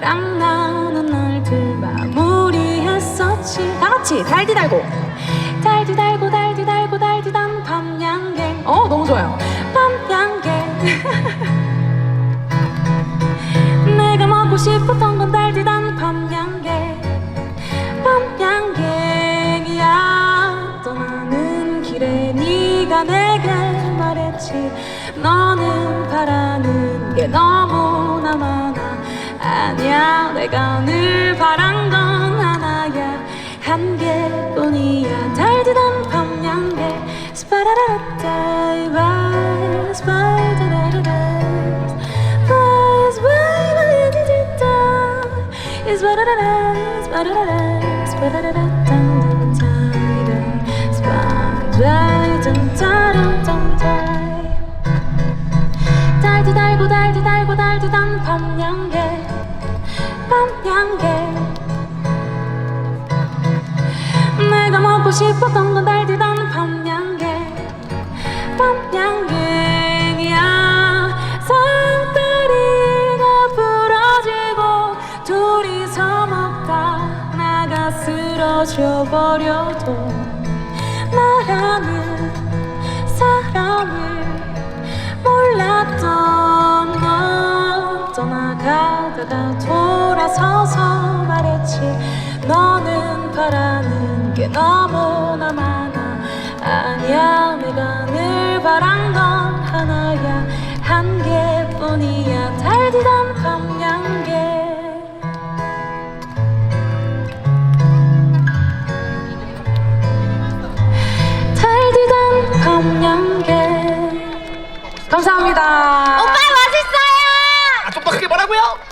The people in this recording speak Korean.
너랑 나는 날들 마무리했었지. 다 같이 달디 달고. 달디 달고 달디 달고 달디 단 밤양갱. 어 너무 좋아요. 밤양갱. 내가 먹고 싶었던 건 달디 단 밤양갱. 밤양갱이야. 떠나는 길에 네가 내게 말했지. 너는 바라는 게 너무나 많아 아니야 내가 늘 바란 건 하나야 한 개뿐이야 달디던 밤양개 스파라라따 스파이다라라라 스파이 스파이 바이디디다 이스바라라라 스파라라라 스파라라라딴딴따이다 스파이스파이단따란딴따이 달디 달고 달디 달고 달디 단 밤양개 밤양개 내가 먹고 싶었던 건 달디 단 밤양개 밤양갱이야. 상다리가 부러지고 둘이서 먹다 나가 쓰러져 버려도 나라는 사람을 몰랐던 너 떠나가다가 돌아 서서 말했지. 너는 바라는 게 너무나 많아. 아니야 내가 늘 바란 건 하나야. 한 개뿐이야. 달디던 밤양개. 달디던 밤양개. 감사합니다. 오빠 맛있어요! 아, 똑똑하게 뭐라고요?